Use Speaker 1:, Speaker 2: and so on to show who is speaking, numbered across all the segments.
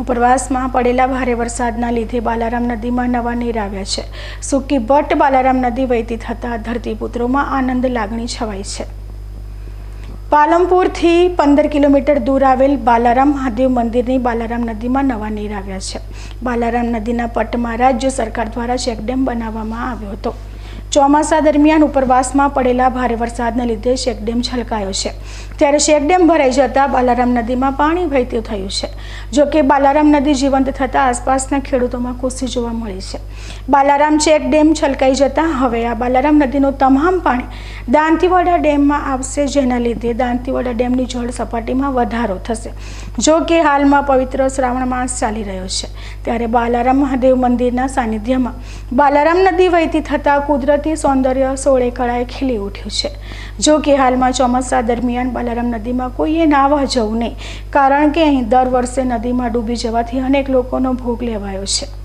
Speaker 1: ઉપરવાસમાં પડેલા ભારે વરસાદના લીધે બાલારામ નદીમાં નવા નીર આવ્યા છે. સુકી ભટ્ટ બાલારામ નદી વહેતી થતાં ધરતીપુત્રોમાં આનંદ લાગણી છવાઈ છે. પાલમપુરથી પંદર કિલોમીટર દૂર આવેલ બાલારામ મહાદેવ મંદિરની બાલારામ નદીમાં નવા નીર આવ્યા છે. બાલારામ નદીના પટમાં રાજ્ય સરકાર દ્વારા ચેકડેમ બનાવવામાં આવ્યો હતો. ચોમાસા દરમિયાન ઉપરવાસમાં પડેલા ભારે વરસાદને લીધે શેકડેમ છલકાયો છે. ત્યારે શેકડેમ ભરાઈ જતા બાલારામ નદીમાં પાણી વહેતું થયું છે. જોકે બાલારામ નદી જીવંત થતાં આસપાસના ખેડૂતોમાં ખુશી જોવા મળી છે. બાલારામ ચેકડેમ છલકાઈ જતા હવે આ બાલારામ નદીનું તમામ પાણી દાંતીવાડા ડેમમાં આવશે, જેના લીધે દાંતીવાડા ડેમની જળ સપાટીમાં વધારો થશે. જો કે હાલમાં પવિત્ર શ્રાવણ માસ ચાલી રહ્યો છે, ત્યારે બાલારામ મહાદેવ મંદિરના સાનિધ્યમાં બાલારામ નદી વહેતી થતાં કુદરતી સૌંદર્ય સોળે કળાએ ખીલી ઉઠ્યું છે. જો કે હાલમાં ચોમાસા દરમિયાન બાલારામ નદીમાં કોઈએ નાવા જવું નહીં, કારણ કે અહીં દર વર્ષે નદીમાં ડૂબી જવાથી અનેક લોકોનો ભોગ લેવાયો છે.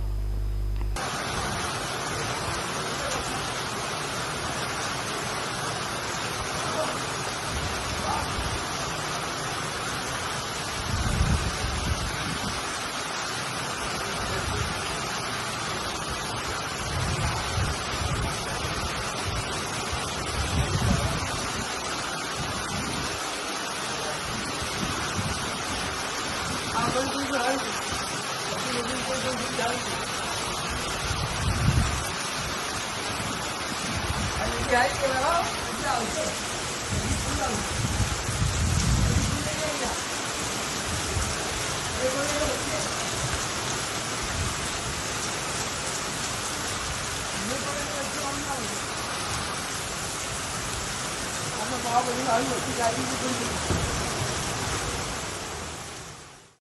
Speaker 2: Hãy subscribe cho kênh Ghiền Mì Gõ Để không bỏ lỡ những video hấp dẫn